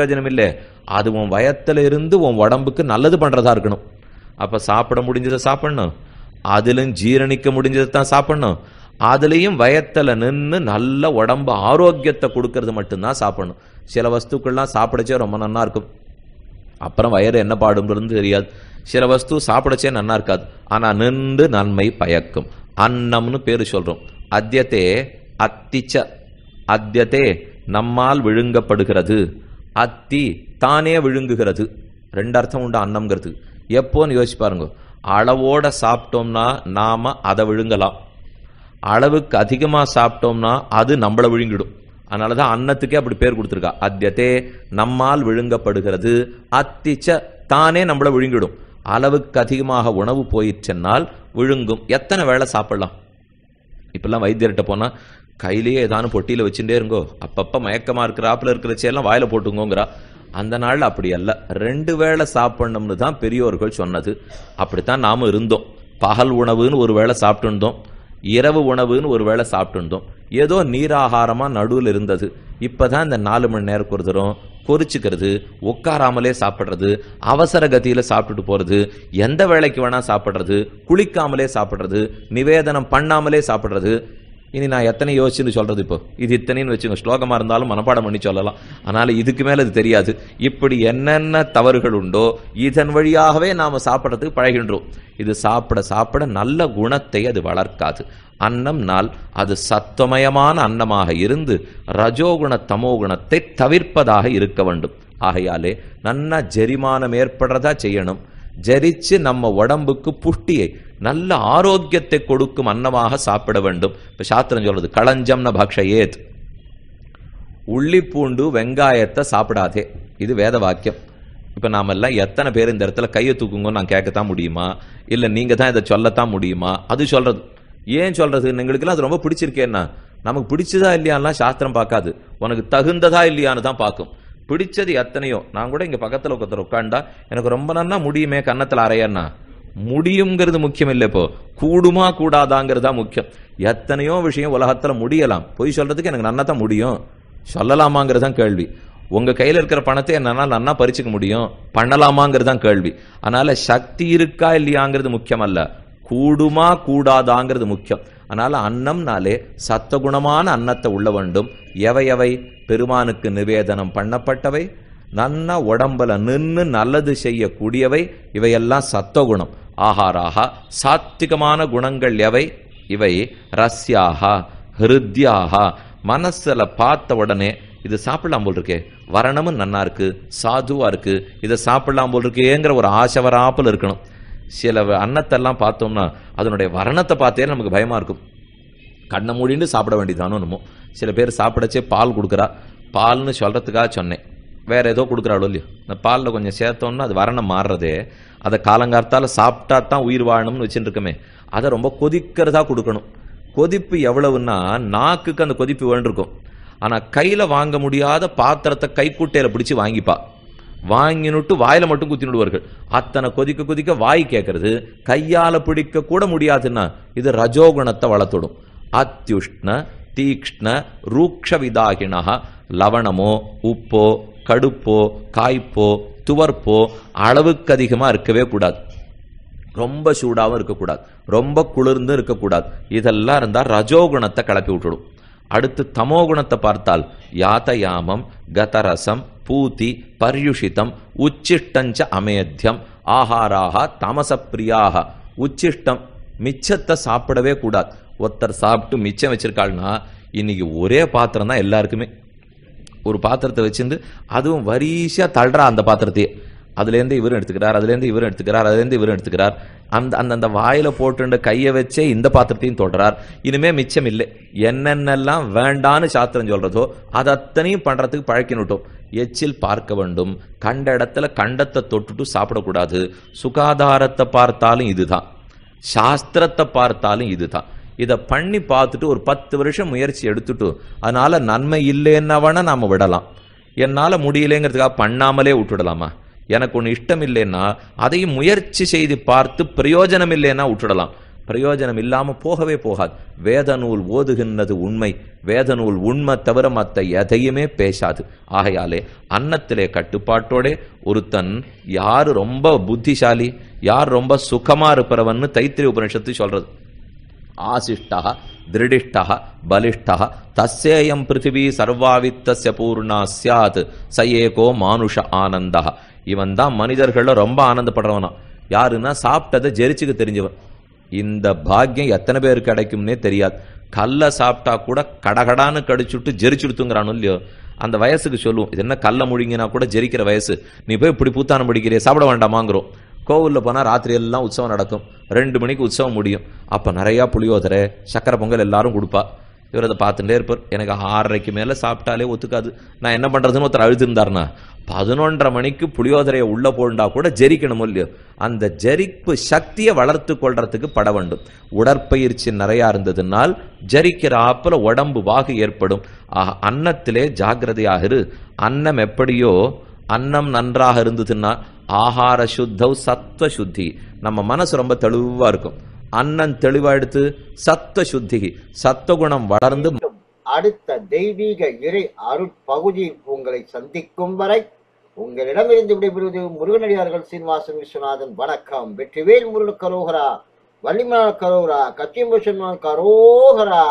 பிரயோஜனம் இல்லை அது உன் வயத்துல இருந்து உன் உடம்புக்கு நல்லது பண்றதா இருக்கணும். அப்ப சாப்பிட முடிஞ்சதை சாப்பிடணும். அதிலும் ஜீரணிக்க முடிஞ்சதை தான் சாப்பிடணும். அதுலேயும் வயத்துல நின்று நல்ல உடம்பு ஆரோக்கியத்தை கொடுக்கறது மட்டும்தான் சாப்பிடணும். சில வஸ்துக்கள்லாம் சாப்பிடச்சே ரொம்ப நல்லா இருக்கும். அப்புறம் வயறு என்ன பாடுங்கிறது தெரியாது. சில வஸ்து சாப்பிடச்சே நல்லா இருக்காது. ஆனா நின்று நன்மை பயக்கும். அன்னம்னு பேரு சொல்றோம். அத்தியத்தே அத்திச்ச அத்தியத்தே நம்மால் விழுங்கப்படுகிறது. அத்தி தானே விழுங்குகிறது. ரெண்டு அர்த்தம் உண்டு அன்னம்ங்கிறது. எப்போன்னு யோசிச்சு பாருங்க. அளவோட சாப்பிட்டோம்னா நாம அதை விழுங்கலாம். அளவுக்கு அதிகமாக சாப்பிட்டோம்னா அது நம்மள விழுங்கிடும். அதனாலதான் அன்னத்துக்கே அப்படி பேர் கொடுத்துருக்கா. அத்தியத்தே நம்மால் விழுங்கப்படுகிறது. அத்திச்ச தானே நம்மளை விழுங்கிடும். அளவுக்கு அதிகமாக உணவு போயிடுச்சுன்னால் விழுங்கும். எத்தனை வேளை சாப்பிடலாம்? இப்பெல்லாம் வைத்தியர்கிட்ட போனால் கையிலேயே ஏதானு பொட்டியில் வச்சுட்டே இருங்கோ. மயக்கமாக இருக்கிறாப்பில் இருக்கிற இருக்கிறச்செல்லாம் வாயில் போட்டுங்கோங்கிறா. அந்த நாளில் அப்படி அல்ல. ரெண்டு வேளை சாப்பிடணும்னு தான் பெரியோர்கள் சொன்னது. அப்படித்தான் நாம இருந்தோம். பகல் உணவுன்னு ஒரு வேளை சாப்பிட்டு இருந்தோம் இரவு உணவுன்னு ஒரு வேளை சாப்பிட்டு இருந்தோம் ஏதோ நீராகாரமாக நடுவில் இருந்தது. இப்போ தான் இந்த நாலு மணி நேரம் ஒரு தரம் உட்காராமலே சாப்பிட்றது அவசர கதியில் சாப்பிட்டுட்டு போகிறது எந்த வேலைக்கு வேணால் சாப்பிட்றது குளிக்காமலே சாப்பிட்றது நிவேதனம் பண்ணாமலே சாப்பிட்றது இனி நான் எத்தனை யோசிச்சுன்னு சொல்கிறது இப்போ? இது இத்தனைன்னு வச்சுங்க ஸ்லோகமாக இருந்தாலும் மனப்பாடம் பண்ணி சொல்லலாம். அதனால் இதுக்கு மேலே இது தெரியாது. இப்படி என்னென்ன தவறுகள் உண்டோ இதன் வழியாகவே நாம் சாப்பிட்றதுக்கு பழகின்றோம். இது சாப்பிட சாப்பிட நல்ல குணத்தை அது வளர்க்காது. அன்னம்னால் அது சத்துவமயமான அன்னமாக இருந்து ரஜோகுண தமோகுணத்தை தவிர்ப்பதாக இருக்க வேண்டும். ஆகையாலே நன்னா ஜெரிமானம் ஏற்படுறதா செய்யணும். ஜரிச்சு நம்ம உடம்புக்கு புஷ்டியை நல்ல ஆரோக்கியத்தை கொடுக்கும் அன்னமாக சாப்பிட வேண்டும். இப்போ சாஸ்திரம் சொல்றது களஞ்சம்ன பக்ஷயேத். உள்ளிப்பூண்டு வெங்காயத்தை சாப்பிடாதே. இது வேத வாக்கியம். இப்போ நாமெல்லாம் எத்தனை பேர் இந்த இடத்துல கையை தூக்குங்கன்னு நான் கேட்கத்தான் முடியுமா? இல்லை நீங்கள் தான் இதை சொல்லத்தான் முடியுமா? அது சொல்கிறது ஏன் சொல்கிறது எங்களுக்கெல்லாம் அது ரொம்ப பிடிச்சிருக்கேன்னா நமக்கு பிடிச்சதா இல்லையான்லாம் சாஸ்திரம் பார்க்காது. உனக்கு தகுந்ததா இல்லையான்னு தான் பார்க்கும். பிடிச்சது எத்தனையோ? நான் கூட இங்கே பக்கத்தில் ஒருத்தர் உட்காண்டா எனக்கு ரொம்ப நன்னா முடியுமே கன்னத்தில் அறையன்னா. முடியுங்கிறது முக்கியம் இல்லை இப்போ. கூடுமா கூடாதாங்கிறது தான் முக்கியம். எத்தனையோ விஷயம் உலகத்தில் முடியலாம். பொய் சொல்றதுக்கு எனக்கு நன்னா தான் முடியும். சொல்லலாமாங்கிறது தான் கேள்வி. உங்க கையில் இருக்கிற பணத்தை என்னால் நன்னா பறிச்சுக்க முடியும். பண்ணலாமாங்கிறது தான் கேள்வி. அதனால சக்தி இருக்கா இல்லையாங்கிறது முக்கியம் அல்ல கூடுமா கூடாதாங்கிறது முக்கியம். அதனால அன்னம்னாலே சத்தகுணமான அன்னத்தை உள்ள வேண்டும். எவை எவை? பெருமானுக்கு நிவேதனம் பண்ணப்பட்டவை. நன்னா உடம்புல நின்று நல்லது செய்யக்கூடியவை. இவையெல்லாம் சத்தகுணம் ஆஹாராக சாத்விகமான குணங்கள் எவை? இவை ரஸ்யாக ஹிருத்யாகா மனசில் பார்த்த உடனே இது சாப்பிடலாம் போல் இருக்கே வரணமும் நல்லா இருக்கு சாதுவா இருக்கு இதை சாப்பிடலாம் போல் இருக்கேங்கிற ஒரு ஆசை வராப்பில் இருக்கணும். சில அன்னத்தெல்லாம் பார்த்தோம்னா அதனுடைய வரணத்தை பார்த்தே நமக்கு பயமா இருக்கும். கண்ணை மூடின்னு சாப்பிட வேண்டியதானோ நம்ம சில பேர் சாப்பிடச்சே பால் கொடுக்குறா. பால்னு சொல்கிறதுக்காக சொன்னேன். வேற ஏதோ கொடுக்குறாளோ இல்லையோ. இந்த பாலில் கொஞ்சம் சேர்த்தோம்னா அது வரணம் மாறுறதே. அதை காலங்கார்த்தால சாப்பிட்டா தான் உயிர் வாழணும்னு வச்சுட்டு அதை ரொம்ப கொதிக்கிறதா கொடுக்கணும். கொதிப்பு எவ்வளவுன்னா நாக்குக்கு அந்த கொதிப்பு வேண்டிருக்கும் ஆனால் கையில் வாங்க முடியாத பாத்திரத்தை கைக்குட்டையில் பிடிச்சி வாங்கிப்பா. வாங்கினுட்டு வாயில் மட்டும் குத்தினுடுவார்கள். அத்தனை கொதிக்க கொதிக்க வாய் கேட்கறது கையால் பிடிக்க கூட முடியாதுன்னா இது ரஜோகுணத்தை வளர்த்துடும். அத்யுஷ்ண தீக்ஷ்ண ரூக்ஷ விதாகிணா லவணமோ உப்போ கடுப்போ காய்ப்போ துவர்ப்போ அளவுக்கு அதிகமா இருக்கவே கூடாது. ரொம்ப சூடாவும் இருக்கக்கூடாது. ரொம்ப குளிர்ந்தும் இருக்கக்கூடாது. இதெல்லாம் இருந்தா ரஜோகுணத்தை கிளப்பி விட்டுடும். அடுத்து தமோகுணத்தை பார்த்தால் யாத்தயாமம் கதரசம் பூதி பர்யுஷிதம் உச்சிஷ்டஞ்ச அமேத்தியம் ஆஹாராக தமசப்பிரியாக. உச்சிஷ்டம் மிச்சத்தை சாப்பிடவே கூடாது. ஒருத்தர் சாப்பிட்டு மிச்சம் வச்சிருக்காள்னா இன்னைக்கு ஒரே பாத்திரம் தான் எல்லாருக்குமே. ஒரு பாத்திரத்தை வச்சிருந்து அதுவும் வரிசையா தள்ளுறா அந்த பாத்திரத்தையே. அதுலேருந்து இவரும் எடுத்துக்கிறார் அதுலேருந்து இவரும் எடுத்துக்கிறார் அதுலேருந்து இவரும் எடுத்துக்கிறார். அந்த அந்தந்த வாயில போட்டுண்ட கையை வச்சே இந்த பாத்திரத்தையும் தொடுறார். இனிமே மிச்சம் இல்லை. என்னென்னலாம் வேண்டான்னு சாத்திரம் சொல்றதோ அது அத்தனையும் பண்றதுக்கு பழக்கினுட்டோம் எச்சில் பார்க்க வேண்டும். கண்ட இடத்துல கண்டத்தை தொட்டுட்டு சாப்பிடக்கூடாது. சுகாதாரத்தை பார்த்தாலும் இதுதான். சாஸ்திரத்தை பார்த்தாலும் இதுதான். இதை பண்ணி பார்த்துட்டு ஒரு பத்து வருஷம் முயற்சி எடுத்துட்டு அதனால் நன்மை இல்லைன்னவனா நாம் விடலாம். என்னால் முடியலைங்கிறதுக்காக பண்ணாமலே விட்டுடலாமா? எனக்கு ஒன்று இஷ்டம் இல்லைன்னா அதையும் முயற்சி செய்து பார்த்து பிரயோஜனம் இல்லைன்னா விட்டுடலாம். பிரயோஜனம் இல்லாமல் போகவே போகாது. வேத நூல் ஓதுகின்றது உண்மை. வேத நூல் உண்மை தவிர மற்ற எதையுமே பேசாது. ஆகையாலே அன்னத்திலே கட்டுப்பாட்டோடே ஒருத்தன் யார் ரொம்ப புத்திசாலி யார் ரொம்ப சுகமாக இருப்பிறவன்னு தைத்திரி உபனிஷத்து சொல்றது. ஆசிஷ்டா திருடிஷ்டா பலிஷ்டா தஸ்யேயம் பிருத்திவி சர்வாவித்தஸ்ய பூர்ணா சியாத் ச ஏகோ மானுஷ ஆனந்தா இவன் தான் மனிதர்களில் ரொம்ப ஆனந்தப்படுறவனா. யாருன்னா சாப்பிட்டதை ஜெரிச்சுக்கு தெரிஞ்சவன். இந்த பாக்கியம் எத்தனை பேருக்கு கிடைக்கும்னே தெரியாது. கல்லை சாப்பிட்டா கூட கடகடான்னு கடிச்சுட்டு ஜெரிச்சுடுத்துங்கிறானு இல்லையோ? அந்த வயசுக்கு சொல்லுவோம் இது என்ன கல்லை முழுங்கினா கூட ஜெரிக்கிற வயசு. நீ போய் இப்படி பூத்தானம் பிடிக்கிறிய சாப்பிட வேண்டாமாங்கிறோம். கோவிலில் போனால் ராத்திரி எல்லாம் உற்சவம் நடக்கும். ரெண்டு மணிக்கு உற்சவம் முடியும். அப்போ நிறையா புளியோதரை சக்கரை பொங்கல் எல்லாரும் கொடுப்பா. இவர் அதை பார்த்துட்டே இருப்பார். எனக்கு ஆறரைக்கு மேலே சாப்பிட்டாலே ஒத்துக்காது. நான் என்ன பண்ணுறதுன்னு ஒருத்தர் அழுதுருந்தாருனா பதினொன்றரை மணிக்கு புளியோதரையை உள்ளே போண்டா கூட ஜெரிக்கணும் இல்லையோ? அந்த ஜெரிப்பு சக்தியை வளர்த்து கொள்றதுக்கு பட வேண்டும். உடற்பயிற்சி நிறையா இருந்ததுனால் ஜெரிக்கிற ஆப்பில் உடம்பு வாகு ஏற்படும். அன்னத்திலே ஜாகிரதையாகிரு அன்னம் எப்படியோ அன்னம் நன்றாக இருந்ததுன்னா ஆகார சுத்தவ் சத்வ சுத்தி. நம்ம மனசு ரொம்ப தெளிவா இருக்கும். அன்னம் தெளிவா எடுத்து சத்வ சுத்தி. சத்துவகுணம் வளர்ந்து அடுத்த தெய்வீக இறை அருட்பகுதியில் உங்களை சந்திக்கும் வரை உங்களிடமிருந்து விடைபெறுவது முருகனடியார்கள் சீனிவாசன் விஸ்வநாதன். வணக்கம். வெற்றிவேல் முருகன் கரோகரா வள்ளிமலர் கரோகரா கச்சியம்பூஷன் கரோகரா.